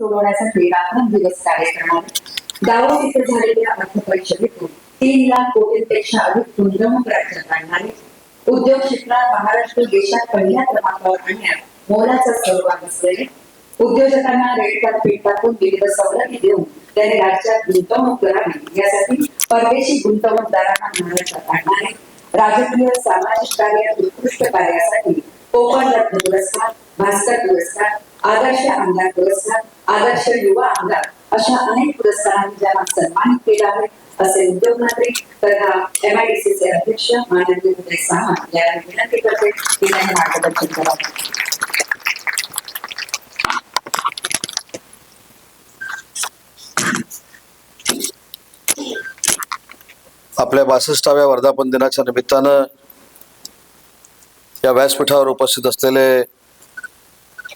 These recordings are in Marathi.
सोडवण्यासाठी दिवस कार्यक्रम दावोस इथे झालेल्या अर्थपरिषदेतून तीन लाख कोटींपेक्षा अधिक गुंतवणूक राज्यात आणणारे उद्योग क्षेत्रात महाराष्ट्र देशात पहिल्या क्रमांकावर आणण्यात मोलाचा सहभाग असलेले उद्योजकांना रेड कार्ड टाकून विविध सवलती देऊन त्यांनी राज्यात गुंतवणूक करावी यासाठी परदेशी गुंतवणूकदारांना महाराष्ट्रात आणणारे राजकीय सामाजिक कार्यात उत्कृष्ट कार्यासाठी कोकण रत्न पुरस्कार भास्कर पुरस्कार आदर्श आमदार पुरस्कार आदर्श युवा आमदार अशा अनेक पुरस्कारांनी ज्यांना सन्मानित केला आहे असे उद्योग मंत्री तथा एमआयडीसीचे अध्यक्ष माननीय उदय सामंत यांना विनंती करते की त्यांनी मार्गदर्शन करावे. आपल्या बासष्टाव्या वर्धापन दिनाच्या निमित्तानं या व्यासपीठावर उपस्थित असलेले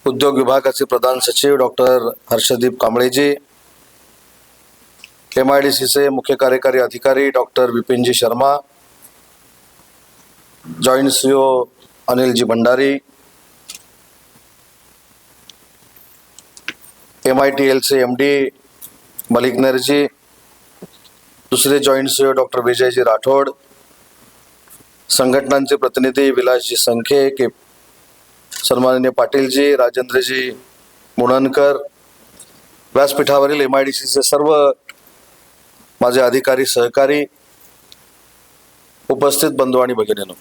उद्योग विभागाचे प्रधान सचिव डॉक्टर हर्षदीप कांबळेजी एम आय डी सीचे मुख्य कार्यकारी अधिकारी डॉक्टर विपिनजी शर्मा जॉईंट सीओ अनिलजी भंडारी एम आय टी एलचे एम डी मलिक नरजी दुसरे जॉईंट सीओ डॉक्टर विजयजी राठोड संघटनांचे प्रतिनिधी विलासजी संखे के सन्माननीय पाटीलजी राजेंद्रजी मुणनकर व्यासपीठावरील एम आय डी सीचे सर्व माझे अधिकारी सहकारी उपस्थित बंधू आणि भगिनीनो.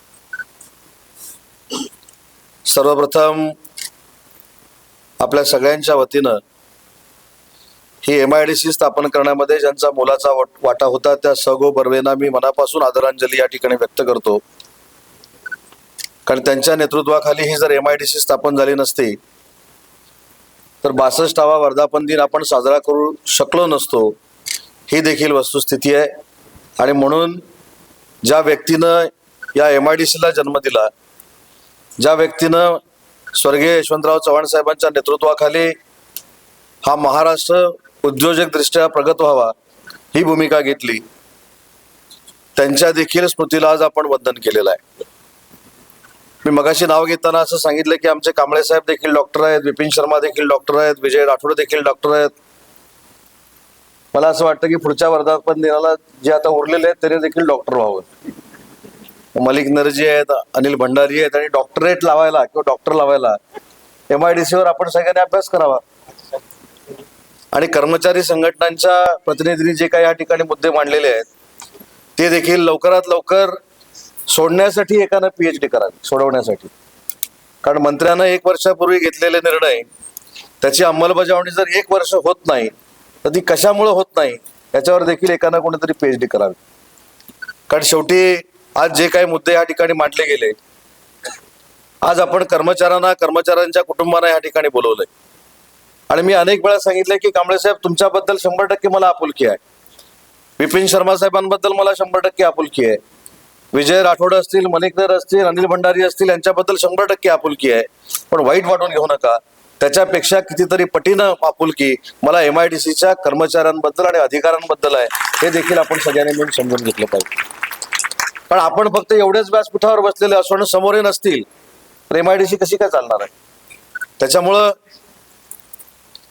सर्वप्रथम आपल्या सगळ्यांच्या वतीनं ही एम आय डी सी स्थापन करण्यामध्ये ज्यांचा मोलाचा वाट- वाटा होता त्या सगो बर्वेना मी मनापासून आदरांजली या ठिकाणी व्यक्त करतो. कारण त्यांच्या नेतृत्वाखाली ही जर एम आय डी सी स्थापन झाली नसती तर बासष्टावा वर्धापन दिन आपण साजरा करू शकलो नसतो. ही देखील वस्तुस्थिती आहे. आणि म्हणून ज्या व्यक्तीनं या एम आय डी सीला जन्म दिला ज्या व्यक्तीनं स्वर्गीय यशवंतराव चव्हाण साहेबांच्या नेतृत्वाखाली हा महाराष्ट्र उद्योजकदृष्ट्या प्रगत व्हावा ही भूमिका घेतली. त्यांच्या देखील स्मृतीला आज आपण वंदन केलेलं आहे. मी मगाशी नाव घेताना असं सांगितलं की आमचे कांबळे साहेब देखील डॉक्टर आहेत विपिन शर्मा देखील डॉक्टर आहेत विजय राठोड देखील डॉक्टर आहेत. मला असं वाटतं की पुढच्या वर्धापन दिनाला जे आता उरलेले आहेत त्याने देखील डॉक्टर व्हावं. मलिक नरजी आहेत अनिल भंडारी आहेत आणि डॉक्टरेट लावायला किंवा डॉक्टर लावायला एम आय डी सीवर आपण सगळ्यांनी अभ्यास करावा. आणि कर्मचारी संघटनांच्या प्रतिनिधींनी जे काही या ठिकाणी मुद्दे मांडलेले आहेत ते देखील लवकरात लवकर सोडण्यासाठी एकानं पीएच डी करावी सोडवण्यासाठी. कारण मंत्र्यानं एक वर्षापूर्वी घेतलेले निर्णय त्याची अंमलबजावणी जर एक वर्ष होत नाही तर ती कशामुळे होत नाही याच्यावर देखील एकानं कोणीतरी पीएच डी करावी. कारण शेवटी आज जे काही मुद्दे या ठिकाणी मांडले गेले आज आपण कर्मचाऱ्यांना कर्मचाऱ्यांच्या कुटुंबांना या ठिकाणी बोलवलंय. आणि मी अनेक वेळा सांगितलंय की कांबळे साहेब तुमच्याबद्दल शंभर टक्के मला आपुलकी आहे. विपिन शर्मा साहेबांबद्दल मला शंभर टक्के आपुलकी आहे. विजय राठोड असतील मलिकनर असतील अनिल भंडारी असतील यांच्याबद्दल शंभर टक्के आपुलकी आहे. पण वाईट वाटून घेऊ नका. त्याच्यापेक्षा कितीतरी पटीनं आपुलकी मला एम आय डी सीच्या कर्मचाऱ्यांबद्दल आणि अधिकाऱ्यांबद्दल आहे. हे देखील आपण सगळ्यांनी मिळून समजून घेतलं पाहिजे. पण आपण फक्त एवढ्याच व्यासपीठावर बसलेले असो आणि समोरही नसतील तर एम आय डी सी कशी काय चालणार आहे? त्याच्यामुळं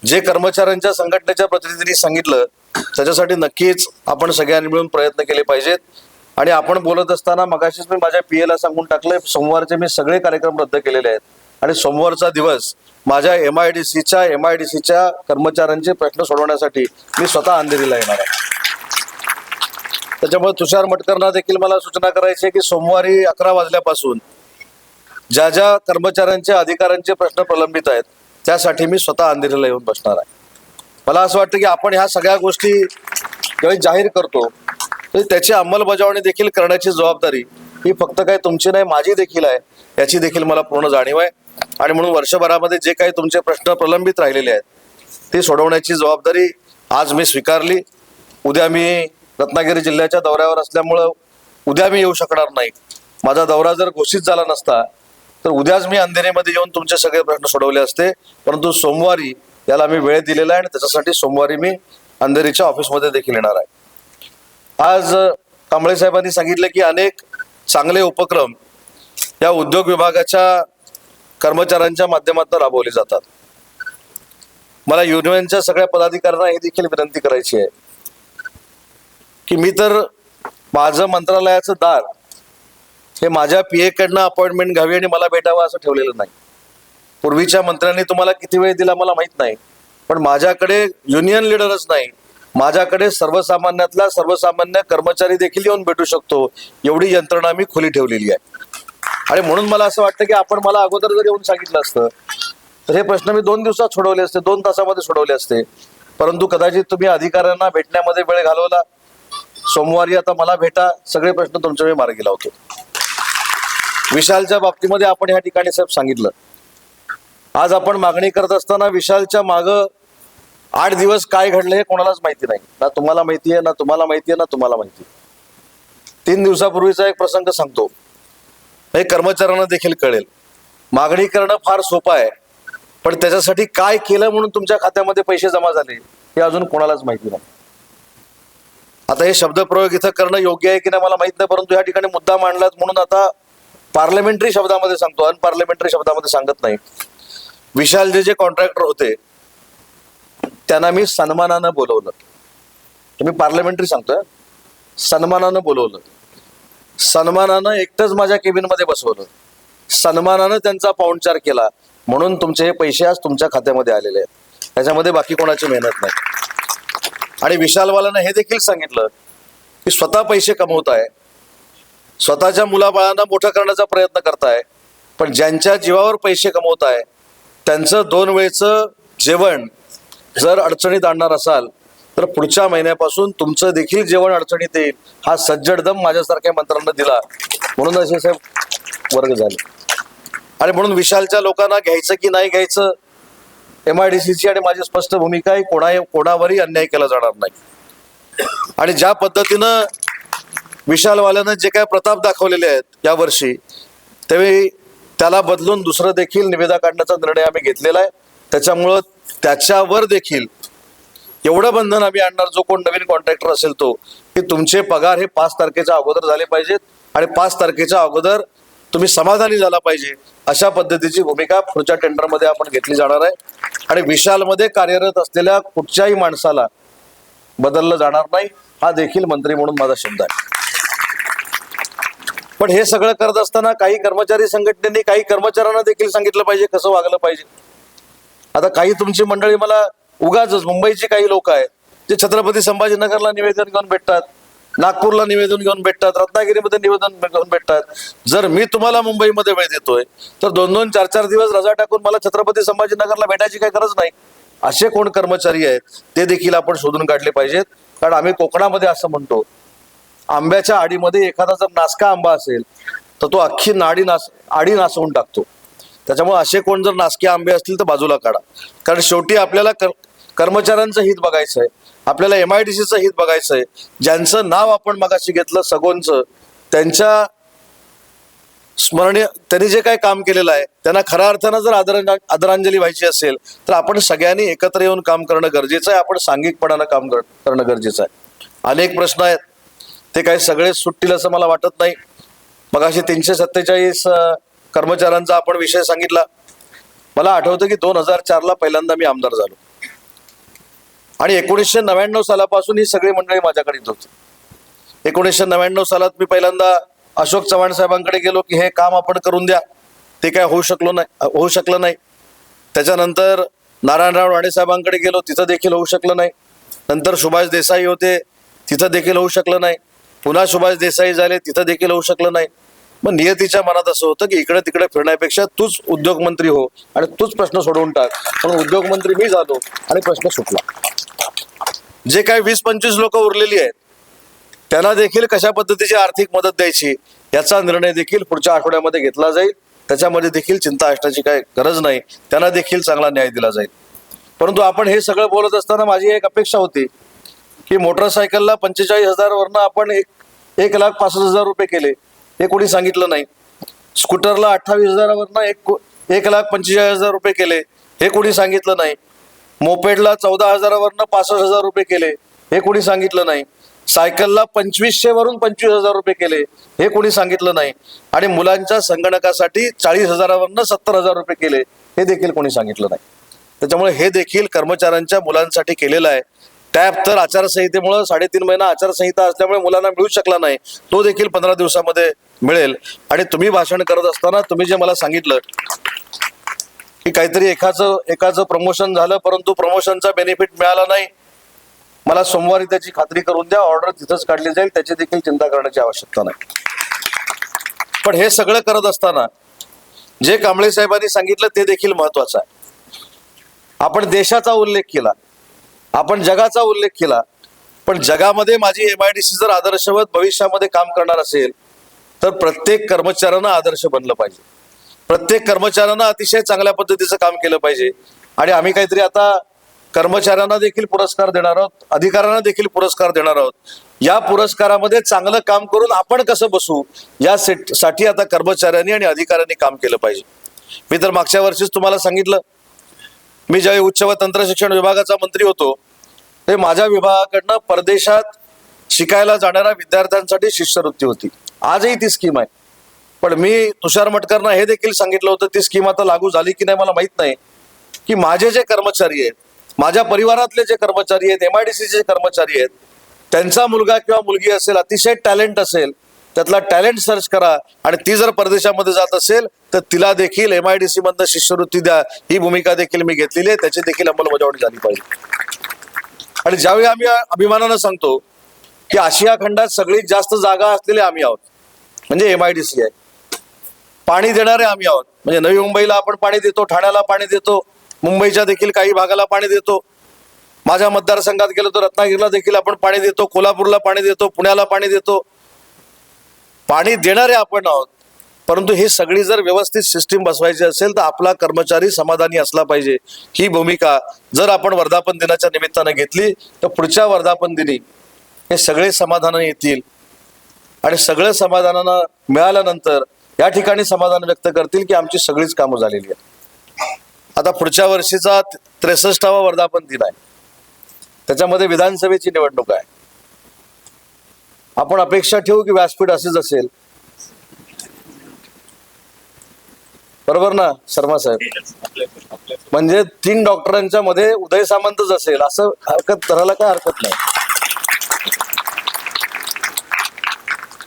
जे कर्मचाऱ्यांच्या संघटनेच्या प्रतिनिधींनी सांगितलं त्याच्यासाठी नक्कीच आपण सगळ्यांनी मिळून प्रयत्न केले पाहिजेत. आणि आपण बोलत असताना मगाशीच मी माझ्या पी एला सांगून टाकलंय सोमवारचे मी सगळे कार्यक्रम रद्द केलेले आहेत. आणि सोमवारचा दिवस माझ्या एम आय डी सीच्या एम आय डी सीच्या कर्मचाऱ्यांचे प्रश्न सोडवण्यासाठी मी स्वतः अंधेरीला येणार आहे. त्याच्यामुळे तुषार मटकरना देखील मला सूचना करायची आहे की सोमवारी अकरा वाजल्यापासून ज्या ज्या कर्मचाऱ्यांचे अधिकाऱ्यांचे प्रश्न प्रलंबित आहेत त्यासाठी मी स्वतः अंधेरीला येऊन बसणार आहे. मला असं वाटतं की आपण ह्या सगळ्या गोष्टी ज्यावेळी जाहीर करतो म्हणजे त्याची अंमलबजावणी देखील करण्याची जबाबदारी ही फक्त काय तुमची नाही माझी देखील आहे. याची देखील मला पूर्ण जाणीव आहे. आणि म्हणून वर्षभरामध्ये जे काही तुमचे प्रश्न प्रलंबित राहिलेले आहेत ते सोडवण्याची जबाबदारी आज मी स्वीकारली. उद्या मी रत्नागिरी जिल्ह्याच्या दौऱ्यावर असल्यामुळं उद्या मी येऊ शकणार नाही. माझा दौरा जर घोषित झाला नसता तर उद्याच मी अंधेरीमध्ये येऊन तुमचे सगळे प्रश्न सोडवले असते. परंतु सोमवारी याला मी वेळ दिलेला आहे आणि त्याच्यासाठी सोमवारी मी अंधेरीच्या ऑफिसमध्ये देखील येणार आहे. आज कांबळे साहेबांनी सांगितलं की अनेक चांगले उपक्रम या उद्योग विभागाच्या कर्मचाऱ्यांच्या माध्यमातून राबवले जातात. मला युनियनच्या सगळ्या पदाधिकाऱ्यांना हे देखील विनंती करायची आहे की मी तर माझं मंत्रालयाचं दार हे माझ्या पी एकडनं अपॉइंटमेंट घ्यावी आणि मला भेटावं असं ठेवलेलं नाही. पूर्वीच्या मंत्र्यांनी तुम्हाला किती वेळ दिला मला माहीत नाही पण माझ्याकडे युनियन लिडरच नाही. माझ्याकडे सर्वसामान्यातला सर्वसामान्य कर्मचारी देखील येऊन भेटू शकतो. एवढी यंत्रणा मी खुली ठेवलेली आहे. आणि म्हणून मला असं वाटतं की आपण मला अगोदर जर येऊन सांगितलं असतं तर हे प्रश्न मी दोन दिवसात सोडवले असते दोन तासामध्ये सोडवले असते. परंतु कदाचित तुम्ही अधिकाऱ्यांना भेटण्यामध्ये वेळ घालवला. सोमवारी आता मला भेटा सगळे प्रश्न तुमच्या मी मार्गी लावतो. विशालच्या बाबतीमध्ये आपण ह्या ठिकाणी साहेब सांगितलं. आज आपण मागणी करत असताना विशालच्या मागं आठ दिवस काय घडलं हे कोणालाच माहिती नाही. ना तुम्हाला माहिती आहे ना तुम्हाला माहिती आहे ना तुम्हाला माहिती आहे. तीन दिवसापूर्वीचा एक प्रसंग सांगतो. हे कर्मचाऱ्यांना देखील कळेल. मागणी करणं फार सोपं आहे. पण त्याच्यासाठी काय केलं म्हणून तुमच्या खात्यामध्ये पैसे जमा झाले हे अजून कोणालाच माहिती नाही. आता हे शब्दप्रयोग इथं करणं योग्य आहे की नाही मला माहीत नाही परंतु या ठिकाणी मुद्दा मांडलात म्हणून आता पार्लमेंटरी शब्दामध्ये सांगतो. अनपार्लमेंटरी शब्दामध्ये सांगत नाही. विशाल जे जे कॉन्ट्रॅक्टर होते त्यांना मी सन्मानानं बोलवलं. तुम्ही पार्लमेंटरी सांगतोय. सन्मानानं बोलवलं. सन्मानानं एकटंच माझ्या केबिनमध्ये बसवलं. सन्मानानं त्यांचा पाहुणचार केला. म्हणून तुमचे हे पैसे आज तुमच्या खात्यामध्ये आलेले आहेत. त्याच्यामध्ये बाकी कोणाची मेहनत नाही. आणि विशालवाल्यानं हे देखील सांगितलं की स्वतः पैसे कमवत आहे स्वतःच्या मुलाबाळांना मोठं करण्याचा प्रयत्न करताय. पण ज्यांच्या जीवावर पैसे कमवत आहे त्यांचं दोन वेळचं जेवण जर अडचणीत आणणार असाल तर पुढच्या महिन्यापासून तुमचं देखील जेवण अडचणीत येईल. हा सज्जडदम माझ्यासारख्या मंत्र्यांना दिला. म्हणून असे साहेब वर्ग झाले. आणि म्हणून विशालच्या लोकांना घ्यायचं की नाही घ्यायचं एम आय डी सीची आणि माझी स्पष्ट भूमिका आहे कोणा कोणावरही अन्याय केला जाणार नाही. आणि ज्या पद्धतीनं विशालवाल्यानं जे काय प्रताप दाखवलेले आहेत यावर्षी त्यावेळी त्याला बदलून दुसरं देखील निवेदा काढण्याचा निर्णय आम्ही घेतलेला आहे. त्याच्यामुळं त्याच्यावर देखील एवढं बंधन आम्ही आणणार. जो कोण नवीन कॉन्ट्रॅक्टर असेल तो की तुमचे पगार हे पाच तारखेच्या अगोदर झाले पाहिजेत आणि पाच तारखेच्या अगोदर तुम्ही समाधानी झाला पाहिजे. अशा पद्धतीची भूमिका पुढच्या टेंडरमध्ये आपण घेतली जाणार आहे. आणि विशालमध्ये कार्यरत असलेल्या कुठच्याही माणसाला बदललं जाणार नाही. हा देखील मंत्री म्हणून माझा शब्द आहे. पण हे सगळं करत असताना काही कर्मचारी संघटनेने काही कर्मचाऱ्यांना देखील सांगितलं पाहिजे कसं वागलं पाहिजे. आता काही तुमची मंडळी मला उगाच मुंबईची काही लोक आहेत ते छत्रपती संभाजीनगरला निवेदन घेऊन भेटतात नागपूरला निवेदन घेऊन भेटतात रत्नागिरीमध्ये निवेदन घेऊन भेटतात. जर मी तुम्हाला मुंबईमध्ये वेळ देतोय तर दोन दोन चार चार दिवस रजा टाकून मला छत्रपती संभाजीनगरला भेटायची काही गरज नाही. असे कोण कर्मचारी आहेत ते देखील आपण शोधून काढले पाहिजेत. कारण आम्ही कोकणामध्ये असं म्हणतो आंब्याच्या आडीमध्ये एखादा जर नासका आंबा असेल तर तो अख्खी नाडी नास आडी नासवून टाकतो. त्याच्यामुळे असे कोण जर नासके आंबे असतील तर बाजूला काढा. कारण शेवटी आपल्याला कर कर्मचाऱ्यांचं हित बघायचं आहे आपल्याला एम आय डी सीचं हित बघायचं आहे ज्यांचं नाव आपण मगाशी घेतलं सगोनचं त्यांच्या स्मरणीय त्यांनी जे काही काम केलेलं आहे त्यांना खऱ्या अर्थानं जर आदरांज आदरांजली व्हायची असेल तर आपण सगळ्यांनी एकत्र येऊन काम करणं गरजेचं आहे. आपण सांघिकपणानं काम कर- करणं गरजेचं आहे. अनेक प्रश्न आहेत. ते काही सगळे सुटतील असं मला वाटत नाही. मग तीनशे सत्तेचाळीस कर्मचाऱ्यांचा आपण विषय सांगितला. मला आठवतं की दोन हजार चारला पहिल्यांदा मी आमदार झालो. आणि एकोणीसशे नव्याण्णव सालापासून ही सगळी मंडळी माझ्याकडे येत होती. एकोणीसशे नव्याण्णव सालात मी पहिल्यांदा अशोक चव्हाण साहेबांकडे गेलो की हे काम आपण करून द्या. ते काय होऊ शकलो नाही होऊ शकलं नाही. त्याच्यानंतर नारायणराव राणे साहेबांकडे गेलो तिथं देखील होऊ शकलं नाही. नंतर सुभाष देसाई होते तिथं देखील होऊ शकलं नाही. पुन्हा सुभाष देसाई झाले तिथं देखील होऊ शकलं नाही. मग नियतीच्या मनात असं होतं की इकडे तिकडे फिरण्यापेक्षा तूच उद्योगमंत्री हो आणि तूच प्रश्न सोडवून टाक. पण उद्योगमंत्री मी झालो आणि प्रश्न सुटला. जे काही वीस पंचवीस लोक उरलेली आहेत त्यांना देखील कशा पद्धतीची आर्थिक मदत द्यायची याचा निर्णय देखील पुढच्या आठवड्यामध्ये घेतला जाईल. त्याच्यामध्ये देखील चिंता असण्याची काही गरज नाही. त्यांना देखील चांगला न्याय दिला जाईल. परंतु आपण हे सगळं बोलत असताना माझी एक अपेक्षा होती की मोटरसायकलला पंचेचाळीस हजार वरनं आपण एक एक लाख पासष्ट हजार रुपये केले. हे कोणी सांगितलं नाही. स्कूटरला अठ्ठावीस हजारावरनं एक एक लाख पंचेचाळीस हजार रुपये केले. हे कोणी सांगितलं नाही. मोपेडला चौदा हजारावरनं पासष्ट हजार रुपये केले. हे कोणी सांगितलं नाही. सायकलला पंचवीसशे वरून पंचवीस हजार रुपये केले. हे कोणी सांगितलं नाही. आणि मुलांच्या संगणकासाठी चाळीस हजारावरनं सत्तर हजार रुपये केले. हे देखील कोणी सांगितलं नाही. त्याच्यामुळे हे देखील कर्मचाऱ्यांच्या मुलांसाठी केलेलं आहे. टॅब तर आचारसंहितेमुळे साडेतीन महिना आचारसंहिता असल्यामुळे मुलांना मिळू शकला नाही. तो देखील पंधरा दिवसामध्ये मिळेल. आणि तुम्ही भाषण करत असताना तुम्ही जे मला सांगितलं की काहीतरी एकाचं एकाचं प्रमोशन झालं परंतु प्रमोशनचा बेनिफिट मिळाला नाही. मला सोमवारी त्याची खात्री करून द्या ऑर्डर तिथंच काढली जाईल त्याची देखील चिंता करण्याची आवश्यकता नाही. पण हे सगळं करत असताना जे कांबळे साहेबांनी सांगितलं ते देखील महत्वाचं आहे. आपण देशाचा उल्लेख केला आपण जगाचा उल्लेख केला पण जगामध्ये माझी एम आय डी सी जर आदर्शवत भविष्यामध्ये काम करणार असेल तर प्रत्येक कर्मचाऱ्यांना आदर्श बनलं पाहिजे. प्रत्येक कर्मचाऱ्यांना अतिशय चांगल्या पद्धतीचं काम केलं पाहिजे. आणि आम्ही काहीतरी आता कर्मचाऱ्यांना देखील पुरस्कार देणार आहोत अधिकाऱ्यांना देखील पुरस्कार देणार आहोत. या पुरस्कारामध्ये चांगलं काम करून आपण कसं बसू या साठी आता कर्मचाऱ्यांनी आणि अधिकाऱ्यांनी काम केलं पाहिजे. मी तर मागच्या वर्षीच तुम्हाला सांगितलं मी ज्यावेळी उच्च व तंत्र शिक्षण विभागाचा मंत्री होतो ते माझ्या विभागाकडनं परदेशात शिकायला जाणाऱ्या विद्यार्थ्यांसाठी शिष्यवृत्ती होती. आजही ती स्कीम आहे. पण मी तुषार मटकरना हे देखील सांगितलं होतं ती स्कीम आता लागू झाली की नाही मला माहीत नाही. की माझे जे कर्मचारी आहेत माझ्या परिवारातले जे कर्मचारी आहेत एम कर्मचारी आहेत त्यांचा मुलगा किंवा मुलगी असेल अतिशय टॅलेंट असेल त्यातला टॅलेंट सर्च करा आणि ती जर परदेशामध्ये जात असेल तर तिला देखील एम आय डी सी मधनं शिष्यवृत्ती द्या. ही भूमिका देखील मी घेतलेली आहे त्याची देखील अंमलबजावणी झाली पाहिजे. आणि ज्यावेळी आम्ही अभिमानानं सांगतो की आशिया खंडात सगळीत जास्त जागा असलेले आम्ही आहोत. म्हणजे एम आय डी सी आहे. पाणी देणारे आम्ही आहोत. म्हणजे नवी मुंबईला आपण पाणी देतो ठाण्याला पाणी देतो मुंबईच्या देखील काही भागाला पाणी देतो. माझ्या मतदारसंघात गेलो तर रत्नागिरीला देखील आपण पाणी देतो कोल्हापूरला पाणी देतो पुण्याला पाणी देतो. पाणी देणारे आपण आहोत. परंतु ही सगळी जर व्यवस्थित सिस्टीम बसवायची असेल तर आपला कर्मचारी समाधानी असला पाहिजे. ही भूमिका जर आपण वर्धापन दिनाच्या निमित्तानं घेतली तर पुढच्या वर्धापन दिनी हे सगळे समाधानं येतील. आणि सगळं समाधानानं मिळाल्यानंतर या ठिकाणी समाधान व्यक्त करतील की आमची सगळीच कामं झालेली आहेत. आता पुढच्या वर्षीचा त्रेसष्टावा वर्धापन दिन आहे. त्याच्यामध्ये विधानसभेची निवडणूक आहे. आपण अपेक्षा ठेवू की व्यासपीठ असेच असेल. बरोबर ना शर्मा साहेब? म्हणजे तीन डॉक्टरांच्या मध्ये उदय सामंतच असेल असं हरकत करायला काय हरकत नाही.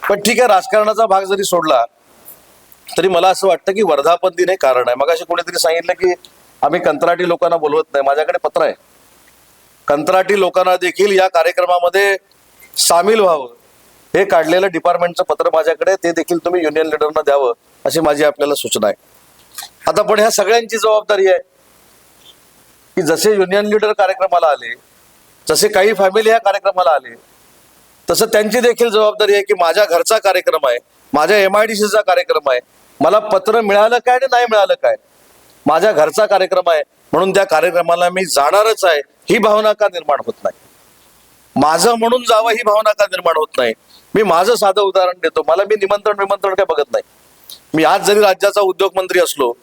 पण ठीक आहे राजकारणाचा भाग जरी सोडला तरी मला असं वाटतं की वर्धापन दिन हे कारण आहे. मग अशी कोणीतरी सांगितलं की आम्ही कंत्राटी लोकांना बोलवत नाही. माझ्याकडे पत्र आहे. कंत्राटी लोकांना देखील या कार्यक्रमामध्ये सामील व्हावं. हे काढलेलं डिपार्टमेंटचं पत्र माझ्याकडे ते देखील तुम्ही युनियन लिडरना द्यावं अशी माझी आपल्याला सूचना आहे. आता पण ह्या सगळ्यांची जबाबदारी आहे की जसे युनियन लिडर कार्यक्रमाला आले जसे काही फॅमिली या कार्यक्रमाला आले तसं त्यांची देखील जबाबदारी आहे की माझ्या घरचा कार्यक्रम आहे माझ्या एम आय डी सीचा कार्यक्रम आहे. मला पत्र मिळालं काय आणि नाही मिळालं काय? माझ्या घरचा कार्यक्रम आहे म्हणून त्या कार्यक्रमाला मी जाणारच आहे ही भावना का निर्माण होत नाही? माझं म्हणून जावं ही भावना का निर्माण होत नाही? मी माझं साधं उदाहरण देतो मला मी निमंत्रण विमंत्रण काय बघत नाही. मी आज जरी राज्याचा उद्योग मंत्री असलो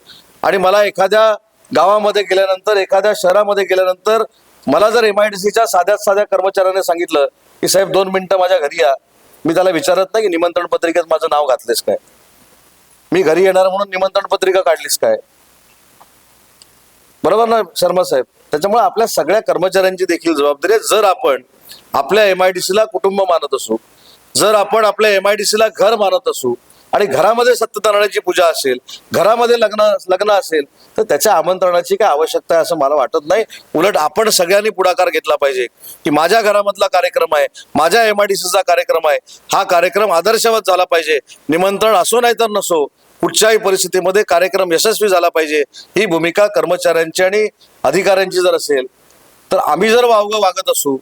आणि मला एखाद्या गावामध्ये गेल्यानंतर एखाद्या शहरामध्ये गेल्यानंतर मला जर एम आय डी सीच्या साध्यात साध्या कर्मचाऱ्याने सांगितलं की साहेब दोन मिनिटं माझ्या घरी या. मी त्याला विचारत नाही की निमंत्रण पत्रिकेत माझं नाव घातलेस काय. मी घरी येणार म्हणून निमंत्रण पत्रिका काढलीस काय. बरोबर ना शर्मा साहेब? त्याच्यामुळे आपल्या सगळ्या कर्मचाऱ्यांची देखील जबाबदारी आहे. जर आपण आपल्या एम आय डी सीला कुटुंब मानत असू जर आपण आपल्या एम आय डी सीला घर मानत असू आणि घरामध्ये सत्यनारायणाची पूजा असेल घरामध्ये लग्न लग्न असेल तर त्याच्या आमंत्रणाची काय आवश्यकता आहे असं मला वाटत नाही. उलट आपण सगळ्यांनी पुढाकार घेतला पाहिजे की माझ्या घरामधला कार्यक्रम आहे माझ्या एम आय डी सीचा कार्यक्रम आहे हा कार्यक्रम आदर्शवत झाला पाहिजे. निमंत्रण असो नाही तर नसो कुठच्याही परिस्थितीमध्ये कार्यक्रम यशस्वी झाला पाहिजे. ही भूमिका कर्मचाऱ्यांची आणि अधिकाऱ्यांची जर असेल तर आम्ही जर वावगं वागत असू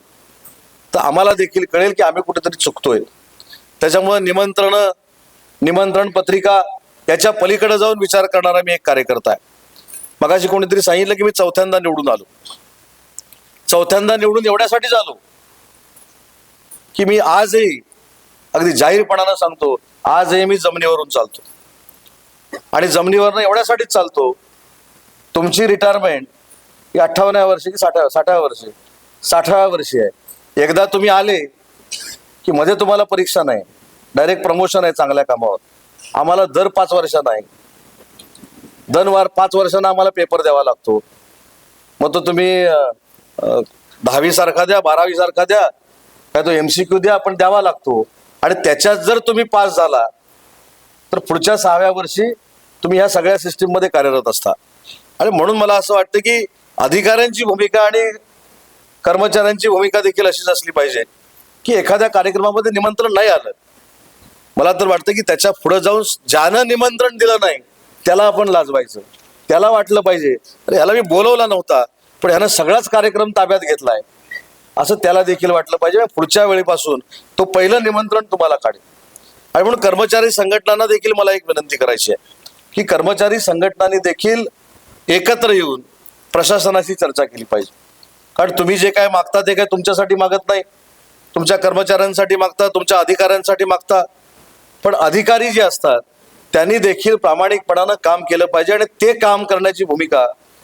तर आम्हाला देखील कळेल की आम्ही कुठेतरी चुकतोय. त्याच्यामुळे निमंत्रण निमंत्रण पत्रिका याच्या पलीकडे जाऊन विचार करणारा मी एक कार्यकर्ता आहे. मगाशी कोणीतरी सांगितलं की मी चौथ्यांदा निवडून आलो. चौथ्यांदा निवडून एवढ्यासाठीच आलो की मी आजही अगदी जाहीरपणानं सांगतो आजही मी जमिनीवरून चालतो. आणि जमिनीवरनं एवढ्यासाठीच चालतो तुमची रिटायरमेंट ही अठ्ठावन्नाव्या वर्षी की साठव्या साठाव्या वर्षी? साठाव्या वर्षी आहे. एकदा तुम्ही आले की मध्ये तुम्हाला परीक्षा नाही. डायरेक्ट प्रमोशन आहे चांगल्या कामावर. आम्हाला दर पाच वर्षांना आहे. दर वार पाच वर्षांना आम्हाला पेपर द्यावा लागतो. मग तो तुम्ही दहावी सारखा द्या बारावी सारखा द्या काय तो एमसीक्यू द्या पण द्यावा लागतो. आणि त्याच्यात जर तुम्ही पास झाला तर पुढच्या सहाव्या वर्षी तुम्ही ह्या सगळ्या सिस्टीममध्ये कार्यरत असता. आणि म्हणून मला असं वाटतं की अधिकाऱ्यांची भूमिका आणि कर्मचाऱ्यांची भूमिका देखील अशीच असली पाहिजे की एखाद्या कार्यक्रमामध्ये निमंत्रण नाही आलं मला तर वाटतं की त्याच्या पुढे जाऊन ज्यानं निमंत्रण दिलं नाही त्याला आपण लाजवायचं. त्याला वाटलं पाहिजे. अरे ह्याला मी बोलवला नव्हता पण ह्यानं सगळाच कार्यक्रम ताब्यात घेतलाय. असं त्याला देखील वाटलं पाहिजे. पुढच्या वेळेपासून तो पहिलं निमंत्रण तुम्हाला काढेल. आणि म्हणून कर्मचारी संघटनांना देखील मला एक विनंती करायची आहे की कर्मचारी संघटनांनी देखील एकत्र येऊन प्रशासनाशी चर्चा केली पाहिजे. कारण तुम्ही जे काय मागता ते काय तुमच्यासाठी मागत नाही. तुमच्या कर्मचाऱ्यांसाठी मागता तुमच्या अधिकाऱ्यांसाठी मागता. पण अधिकारी जे असतात त्यांनी देखील प्रामाणिकपणानं काम केलं पाहिजे आणि ते काम करण्याची भूमिका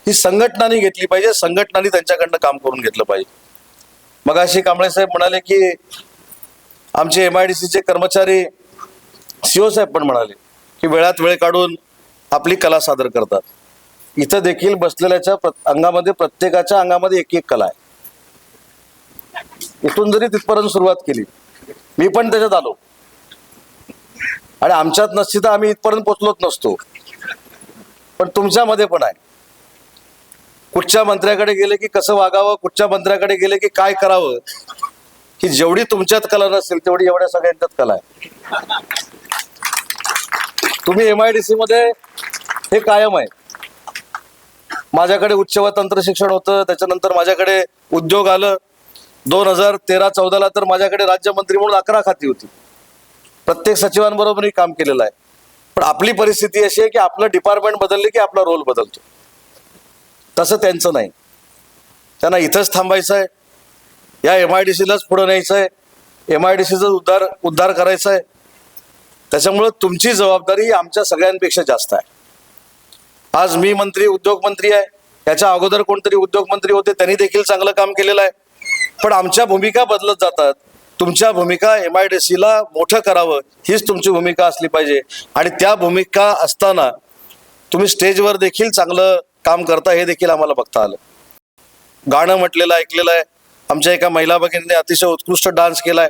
ही संघटनांनी घेतली पाहिजे संघटनांनी त्यांच्याकडनं काम करून घेतलं पाहिजे. मग अशी कांबळे साहेब म्हणाले की आमचे एम आय डी सीचे कर्मचारी सीओ साहेब पण म्हणाले की वेळात वेळ काढून आपली कला सादर करतात. इथं देखील बसलेल्याच्या अंगामध्ये प्रत्येकाच्या अंगामध्ये एक एक कला आहे. इथून जरी तिथपर्यंत सुरुवात केली मी पण त्याच्यात आलो. आणि आमच्यात नसती तर आम्ही इथपर्यंत पोचलोच नसतो. पण तुमच्यामध्ये पण आहे. कुठच्या मंत्र्याकडे गेले की कसं वागावं कुठच्या मंत्र्याकडे गेले की काय करावं की जेवढी तुमच्यात कला नसेल तेवढी एवढ्या सगळ्यांच्यात कला आहे. तुम्ही एम आय डी सी मध्ये हे कायम आहे. माझ्याकडे उच्च व तंत्र शिक्षण होतं त्याच्यानंतर माझ्याकडे उद्योग आलं. दोन हजार तेरा चौदाला तर माझ्याकडे राज्यमंत्री म्हणून अकरा खाती होती. प्रत्येक सचिवांबरोबरही काम केलेलं आहे. पण आपली परिस्थिती अशी आहे की आपलं डिपार्टमेंट बदलले की आपला रोल बदलतो. तसं त्यांचं नाही. त्यांना इथंच थांबायचं आहे. या एम आय डी सीलाच पुढं न्यायचं आहे. एम आय डी सीचा उद्धार उद्धार करायचा आहे. त्याच्यामुळं तुमची जबाबदारी ही आमच्या सगळ्यांपेक्षा जास्त आहे. आज मी मंत्री उद्योगमंत्री आहे. याच्या अगोदर कोणतरी उद्योगमंत्री होते त्यांनी देखील चांगलं काम केलेलं आहे. पण आमच्या भूमिका बदलत जातात. तुमच्या भूमिका एम आय डी सीला मोठं करावं हीच तुमची भूमिका असली पाहिजे. आणि त्या भूमिका असताना तुम्ही स्टेजवर देखील चांगलं काम करता हे देखील आम्हाला बघता आलं. गाणं म्हटलेलं ऐकलेलं आहे. आमच्या एका महिला भगिनीने अतिशय उत्कृष्ट डान्स केलाय.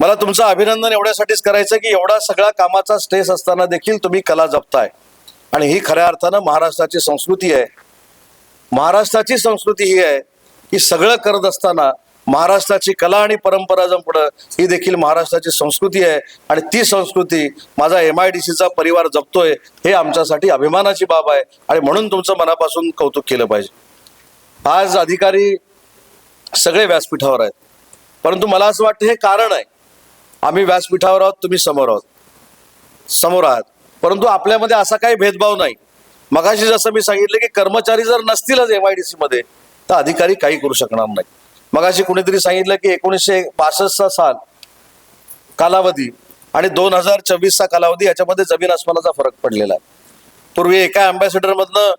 मला तुमचं अभिनंदन एवढ्यासाठीच करायचं की एवढा सगळा कामाचा स्ट्रेस असताना देखील तुम्ही कला जपताय. आणि ही खऱ्या अर्थानं महाराष्ट्राची संस्कृती आहे. महाराष्ट्राची संस्कृती ही आहे की सगळं करत असताना महाराष्ट्राची कला आणि परंपरा जपणं ही देखील महाराष्ट्राची संस्कृती आहे आणि ती संस्कृती माझा एम आय डी सीचा परिवार जपतोय हे आमच्यासाठी अभिमानाची बाब आहे आणि म्हणून तुमचं मनापासून कौतुक केलं पाहिजे. आज अधिकारी सगळे व्यासपीठावर आहेत. परंतु मला असं वाटतं हे कारण आहे. आम्ही व्यासपीठावर आहोत तुम्ही समोर आहोत. समोर आहात. परंतु आपल्यामध्ये असा काही भेदभाव नाही. मगाशी जसं मी सांगितलं की कर्मचारी जर नसतीलच एम आय डी सीमध्ये तर अधिकारी काही करू शकणार नाही. मगाशी कुणीतरी सांगितलं की एकोणीसशे बासष्टचा साल कालावधी आणि दोन हजार चोवीसचा कालावधी याच्यामध्ये जमीन आसमानाचा फरक पडलेला आहे. पूर्वी एका अँबॅसेडरमधनं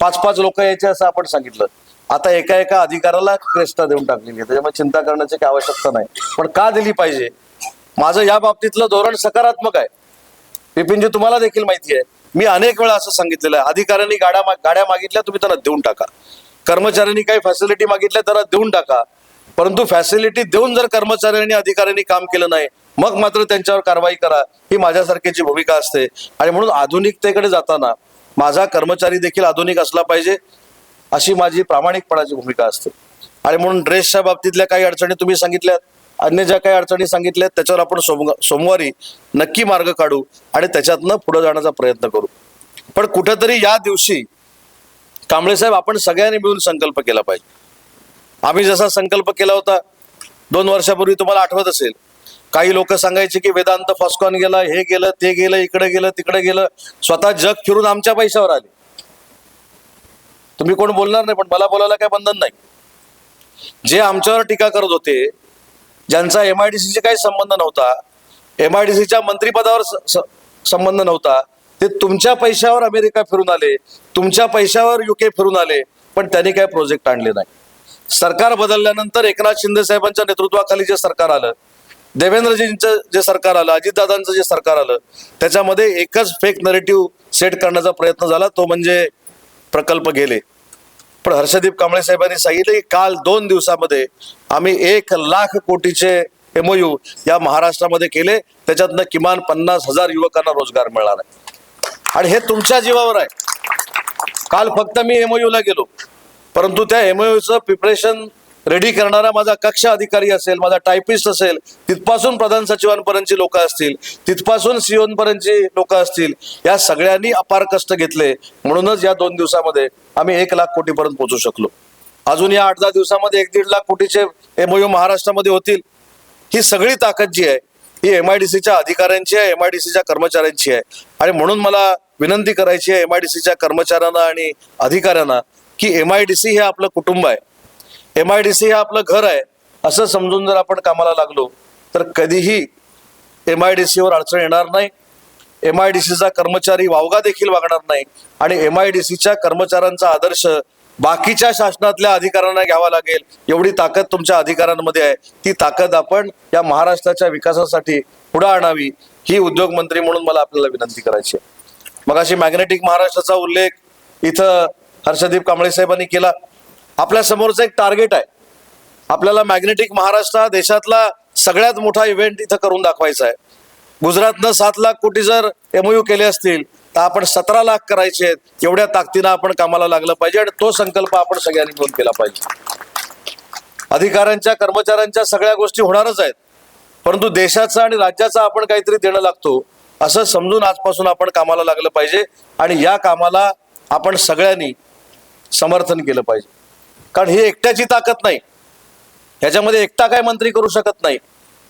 पाच पाच लोक यायचे असं आपण सांगितलं. आता एका एका अधिकाराला क्रेष्टा देऊन टाकलेली आहे. त्याच्यामुळे चिंता करण्याची काही आवश्यकता नाही. पण का दिली पाहिजे? माझं या बाबतीतलं धोरण सकारात्मक आहे. बिपिनजी तुम्हाला देखील माहिती आहे. मी अनेक वेळा असं सांगितलेलं आहे. अधिकाऱ्यांनी गाड्या गाड्या मागितल्या तुम्ही त्यांना देऊन टाका. कर्मचाऱ्यांनी काही फॅसिलिटी मागितल्या तर देऊन टाका. परंतु फॅसिलिटी देऊन जर कर्मचाऱ्यांनी अधिकाऱ्यांनी काम केलं नाही मग मात्र त्यांच्यावर कारवाई करा. ही माझ्यासारख्याची भूमिका असते. आणि म्हणून आधुनिकतेकडे जाताना माझा कर्मचारी देखील आधुनिक असला पाहिजे अशी माझी प्रामाणिकपणाची भूमिका असते. आणि म्हणून ड्रेसच्या बाबतीतल्या काही अडचणी तुम्ही सांगितल्यात अन्य ज्या काही अडचणी सांगितल्यात त्याच्यावर आपण सोम सोमवारी नक्की मार्ग काढू आणि त्याच्यातनं पुढे जाण्याचा प्रयत्न करू. पण कुठेतरी या दिवशी कांबळे साहेब आपण सगळ्यांनी मिळून संकल्प केला पाहिजे. आम्ही जसा संकल्प केला होता दोन वर्षापूर्वी तुम्हाला आठवत असेल काही लोक सांगायचे की वेदांत फॉस्कॉन गेला हे गेलं ते गेलं इकडे गेलं तिकडे गेलं स्वतः जग फिरून आमच्या पैशावर आले. तुम्ही कोण बोलणार नाही पण मला बोलायला काय बंधन नाही. जे आमच्यावर टीका करत होते ज्यांचा एम आय डी सीशी काही संबंध नव्हता एम आय डी सीच्या मंत्रिपदावर स- संबंध नव्हता ते तुमच्या पैशावर अमेरिका फिरून आले तुमच्या पैशावर युके फिरून आले पण त्यांनी काय प्रोजेक्ट आणले नाही. सरकार बदलल्यानंतर एकनाथ शिंदे साहेबांच्या नेतृत्वाखाली जे सरकार आलं देवेंद्रजींचं जे सरकार आलं अजितदादांचं जे सरकार आलं त्याच्यामध्ये एकच फेक नरेटिव्ह सेट करण्याचा प्रयत्न झाला तो म्हणजे प्रकल्प गेले. पण हर्षदीप कांबळे साहेबांनी सांगितलं की काल दोन दिवसामध्ये आम्ही एक लाख कोटीचे एमओयू या महाराष्ट्रामध्ये केले त्याच्यातनं किमान पन्नास हजार युवकांना रोजगार मिळाला आहे. आणि हे तुमच्या जीवावर आहे. काल फक्त मी एमओयूला गेलो. परंतु त्या एमओयूचं प्रिपरेशन रेडी करणारा माझा कक्ष अधिकारी असेल माझा टायपिस्ट असेल तिथपासून प्रधान सचिवांपर्यंतची लोक असतील तिथपासून सीओनपर्यंतची लोक असतील या सगळ्यांनी अपार कष्ट घेतले. म्हणूनच या दोन दिवसामध्ये आम्ही एक लाख कोटीपर्यंत पोहोचू शकलो. अजून या आठ दहा दिवसामध्ये एक दीड लाख कोटीचे एमओयू महाराष्ट्रामध्ये होतील. ही सगळी ताकद जी आहे ही एम आय डी सीच्या अधिकाऱ्यांची आहे एम आय डी सीच्या कर्मचाऱ्यांची आहे. आणि म्हणून मला विनंती करायची आहे एम आय डी कर्मचाऱ्यांना आणि अधिकाऱ्यांना की एम आय डी सी हे आपलं कुटुंब आहे. एम आय डी सी हे आपलं घर आहे. असं समजून जर आपण कामाला लागलो तर कधीही एम आय डी अडचण येणार नाही. एम आय डी कर्मचारी वावगा देखील वागणार नाही. आणि एम आय डी सीच्या कर्मचाऱ्यांचा आदर्श बाकीच्या शासनातल्या अधिकाऱ्यांना घ्यावा लागेल. एवढी ताकद तुमच्या अधिकाऱ्यांमध्ये आहे. ती ताकद आपण या महाराष्ट्राच्या विकासासाठी पुढे आणावी. ही उद्योग मंत्री म्हणून मला आपल्याला विनंती करायची आहे. मग अशी मॅग्नेटिक महाराष्ट्राचा उल्लेख इथं हर्षदीप कांबळे साहेबांनी केला. आपल्या समोरचं एक टार्गेट आहे. आपल्याला मॅग्नेटिक महाराष्ट्र हा देशातला सगळ्यात मोठा इव्हेंट इथं करून दाखवायचा आहे. गुजरातनं सात लाख कोटी जर एमओयू केले असतील तर आपण सतरा लाख करायचे आहेत. एवढ्या ताकदीनं आपण कामाला लागलं पाहिजे आणि तो संकल्प आपण सगळ्यांनी घेऊन केला पाहिजे. अधिकाऱ्यांच्या कर्मचाऱ्यांच्या सगळ्या गोष्टी होणारच आहेत. परंतु देशाचा आणि राज्याचा आपण काहीतरी देणं लागतो. असं समजून आजपासून आपण कामाला लागलं पाहिजे आणि या कामाला आपण सगळ्यांनी समर्थन केलं पाहिजे. कारण ही एकट्याची ताकद नाही. ह्याच्यामध्ये एकटा काय मंत्री करू शकत नाही?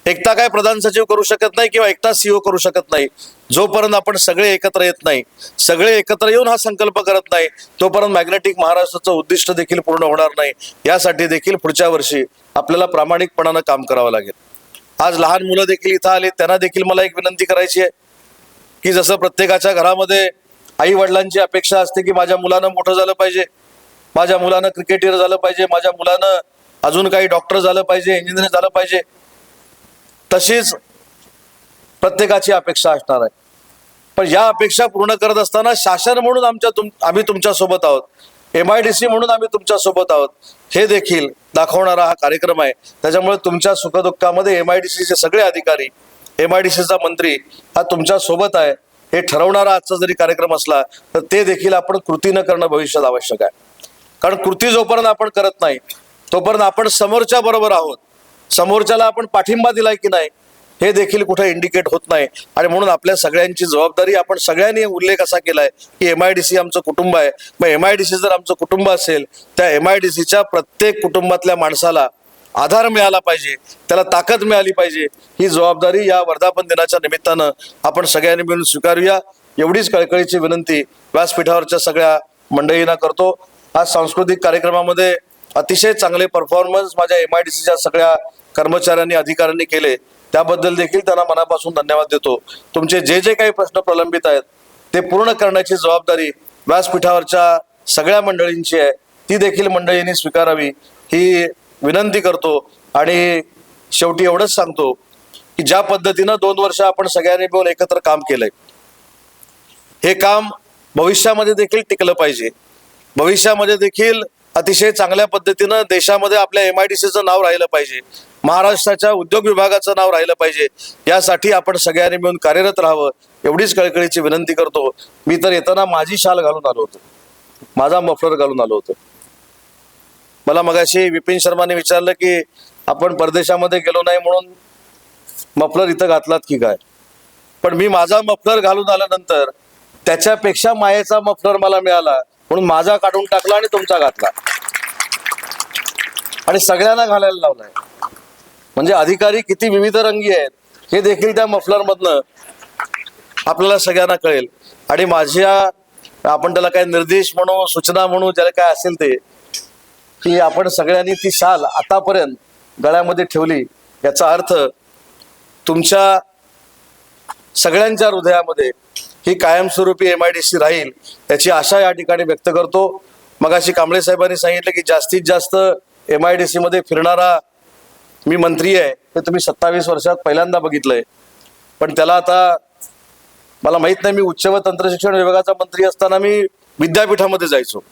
एकटा काय प्रधान सचिव करू शकत नाही किंवा एकटा सीओ करू शकत नाही? जोपर्यंत आपण सगळे एकत्र येत नाही सगळे एकत्र येऊन हा संकल्प करत नाही तोपर्यंत मॅग्नेटिक महाराष्ट्राचं उद्दिष्ट देखील पूर्ण होणार नाही. यासाठी देखील पुढच्या वर्षी आपल्याला प्रामाणिकपणानं काम करावं लागेल. आज लहान मुलं देखील इथं आले त्यांना देखील मला एक विनंती करायची आहे. की जसं प्रत्येकाच्या घरामध्ये आई वडिलांची अपेक्षा असते की माझ्या मुलानं मोठं झालं पाहिजे माझ्या मुलानं क्रिकेटर झालं पाहिजे माझ्या मुलानं अजून काही डॉक्टर झालं पाहिजे इंजिनियर झालं पाहिजे तशीच प्रत्येकाची अपेक्षा असणार आहे. पण या अपेक्षा पूर्ण करत असताना शासन म्हणून आमच्या तुम आम्ही तुमच्यासोबत आहोत एम आय डी सी म्हणून आम्ही तुमच्यासोबत आहोत हे देखील दाखवणारा हा कार्यक्रम आहे. त्याच्यामुळे तुमच्या सुखदुःखामध्ये एम आय डी सीचे सगळे अधिकारी एम आय डी सीचा मंत्री हा तुमच्यासोबत आहे. हे ठरवणारा आजचा जरी कार्यक्रम असला तर ते देखील आपण कृतीनं करणं भविष्यात आवश्यक आहे. कारण कृती जोपर्यंत आपण करत नाही तोपर्यंत आपण समोरच्या बरोबर आहोत. समोरच्याला आपण पाठिंबा दिलाय की नाही हे देखील कुठे इंडिकेट होत नाही. आणि म्हणून आपल्या सगळ्यांची जबाबदारी आपण सगळ्यांनी उल्लेख असा केलाय की एम आय डी सी आमचं कुटुंब आहे. मग एम आय डी सी जर आमचं कुटुंब असेल त्या एम आय डी सीच्या प्रत्येक कुटुंबातल्या माणसाला आधार मिळाला पाहिजे त्याला ताकद मिळाली पाहिजे ही जबाबदारी या वर्धापन दिनाच्या निमित्तानं आपण सगळ्यांनी मिळून स्वीकारूया. एवढीच कळकळीची विनंती व्यासपीठावरच्या सगळ्या मंडळींना करतो. आज सांस्कृतिक कार्यक्रमामध्ये अतिशय चांगले परफॉर्मन्स माझ्या एम आय डी सीच्या सगळ्या कर्मचाऱ्यांनी अधिकाऱ्यांनी केले. त्याबद्दल देखील त्यांना मनापासून धन्यवाद देतो. तुमचे जे जे काही प्रश्न प्रलंबित आहेत ते पूर्ण करण्याची जबाबदारी व्यासपीठावरच्या सगळ्या मंडळींची आहे. ती देखील मंडळींनी स्वीकारावी. ही विनंती करतो आणि शेवटी एवढंच सांगतो की ज्या पद्धतीनं दोन वर्ष आपण सगळ्यांनी मिळून एकत्र काम केलंय हे काम भविष्यामध्ये देखील टिकलं पाहिजे. भविष्यामध्ये देखील अतिशय चांगल्या पद्धतीनं देशामध्ये आपल्या एम आय डी सीचं नाव राहिलं पाहिजे महाराष्ट्राच्या उद्योग विभागाचं नाव राहिलं पाहिजे यासाठी आपण सगळ्यांनी मिळून कार्यरत राहावं एवढीच कळकळीची विनंती करतो. मी तर येताना माझी शाल घालून आलो होतो. माझा मफलर घालून आलो होतो. मला मगाशी विपिन शर्माने विचारलं की आपण परदेशामध्ये गेलो नाही म्हणून मफलर इथं घातलात की काय? पण मी माझा मफलर घालून आल्यानंतर त्याच्यापेक्षा मायेचा मफलर मला मिळाला. म्हणून माझा काढून टाकला आणि तुमचा घातला. आणि सगळ्यांना घालायला लावलाय. म्हणजे अधिकारी किती विविध रंगी आहेत हे देखील त्या मफलर मधनं आपल्याला सगळ्यांना कळेल. आणि माझ्या आपण त्याला काय निर्देश म्हणू सूचना म्हणू ज्याला काय असेल ते की आपण सगळ्यांनी ती शाल आतापर्यंत गळ्यामध्ये ठेवली याचा अर्थ तुमच्या सगळ्यांच्या हृदयामध्ये ही कायमस्वरूपी एम आय डी सी राहील याची आशा या ठिकाणी व्यक्त करतो. मगाशी कांबळे साहेबांनी सांगितलं की जास्तीत जास्त एम आय डी सीमध्ये फिरणारा मी मंत्री आहे हे तुम्ही सत्तावीस वर्षात पहिल्यांदा बघितलंय. पण त्याला आता मला माहीत नाही मी उच्च व तंत्रशिक्षण विभागाचा मंत्री असताना मी विद्यापीठामध्ये जायचो.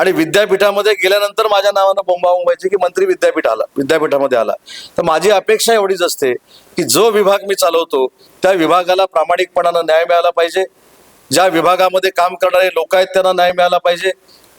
आणि विद्यापीठामध्ये गेल्यानंतर माझ्या नावानं बोंबाबोंब व्हायची की मंत्री विद्यापीठ आला विद्यापीठामध्ये आला. तर माझी अपेक्षा एवढीच असते की जो विभाग मी चालवतो त्या विभागाला प्रामाणिकपणानं न्याय मिळाला पाहिजे. ज्या विभागामध्ये काम करणारे लोक आहेत त्यांना न्याय मिळाला पाहिजे.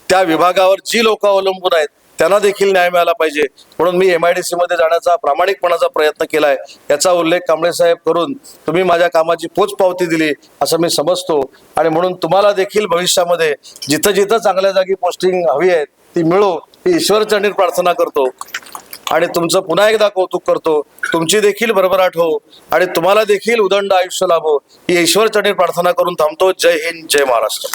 त्या विभागावर जी लोक अवलंबून आहेत त्यांना देखील न्याय मिळाला पाहिजे. म्हणून मी एम आय डी सी मध्ये जाण्याचा प्रामाणिकपणाचा प्रयत्न केला आहे याचा उल्लेख कांबळे साहेब करून तुम्ही माझ्या कामाची पोचपावती दिली असं मी समजतो. आणि म्हणून तुम्हाला देखील भविष्यामध्ये जिथं जिथं चांगल्या जागी पोस्टिंग हवी आहे ती मिळो ही ईश्वरचरणी प्रार्थना करतो. आणि तुमचं पुन्हा एकदा कौतुक करतो. तुमची देखील भरभराट हो. आणि तुम्हाला देखील उदंड आयुष्य लाभो. ही ईश्वरचरणी प्रार्थना करून थांबतो. जय हिंद जय महाराष्ट्र.